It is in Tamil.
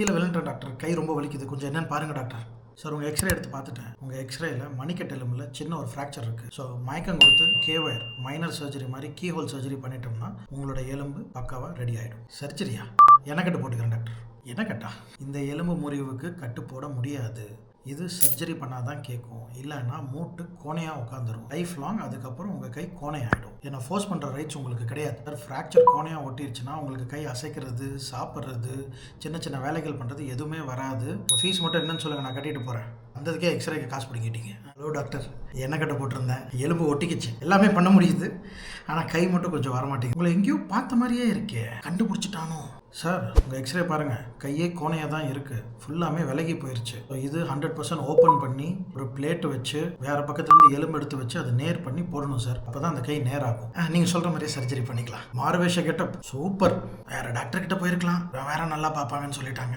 கீழே விழுந்துட்டேன் டாக்டர். கை ரொம்ப வலிக்குது. கொஞ்சம் என்னன்னு பாருங்க டாக்டர். சார் உங்கள் எக்ஸ்ரே எடுத்து பார்த்துட்டேன். உங்கள் எக்ஸ்ரேயில் மணிக்கட்டு எலும்பில் சின்ன ஒரு ஃப்ராக்சர் இருக்குது ஸோ மயக்கம் கொடுத்து கேவயர் மைனர் சர்ஜரி மாதிரி கீ ஹோல் சர்ஜரி பண்ணிட்டோம்னா உங்களோட எலும்பு பக்காவாக ரெடி ஆகிடும் சர்ஜரியா எண்ணக்கட்டு போட்டுக்கிறேன் டாக்டர்? என்ன கட்டா? இந்த எலும்பு முறிவுக்கு கட்டு போட முடியாது. இது சர்ஜரி பண்ணால் தான் கேட்கும் இல்லைன்னா மூட்டு கோணையாக உட்காந்துரும் லைஃப் லாங் அதுக்கப்புறம் உங்கள் கை கோணையாயிடும். ஏன்னா ஃபோர்ஸ் பண்ணுற ரைட்ஸ் உங்களுக்கு கிடையாது. ஃப்ராக்சர் கோணையாக ஒட்டிருச்சுன்னா உங்களுக்கு கை அசைக்கிறது சாப்பிட்றது சின்ன சின்ன வேலைகள் பண்ணுறது எதுவுமே வராது. ஃபீஸ் மட்டும் என்னன்னு சொல்லுங்கள் நான் கட்டிட்டு போகிறேன் வந்ததுக்கே எக்ஸ்ரேக்கு காசு பிடிங்கிட்டீங்க ஹலோ டாக்டர் என்ன கட்ட போட்டிருந்தேன். எலும்பு ஒட்டிக்கிச்சு. எல்லாமே பண்ண முடியுது. ஆனால் கை மட்டும் கொஞ்சம் வரமாட்டேங்குது. உங்களை எங்கேயோ பார்த்த மாதிரியே இருக்கே. கண்டுபிடிச்சிட்டானோ? சார் உங்கள் எக்ஸ்ரே பாருங்கள் கையே கோணையாக தான் இருக்குது ஃபுல்லாமே விலகி போயிடுச்சு இது ஹண்ட்ரட் பர்சன்ட் ஓப்பன் பண்ணி ஒரு பிளேட் வச்சு வேறு பக்கத்துலேருந்து எலும்பு எடுத்து வச்சு அதை நேர் பண்ணி போடணும் சார் அப்போ தான் அந்த கை நேராகும் நீங்கள் சொல்கிற மாதிரியே சர்ஜரி பண்ணிக்கலாம். மாறுவேஷ கெட்டப். சூப்பர் வேறு டாக்டர்கிட்ட போயிருக்கலாம். வேறு நல்லா பார்ப்பாங்கன்னு சொல்லிட்டாங்க.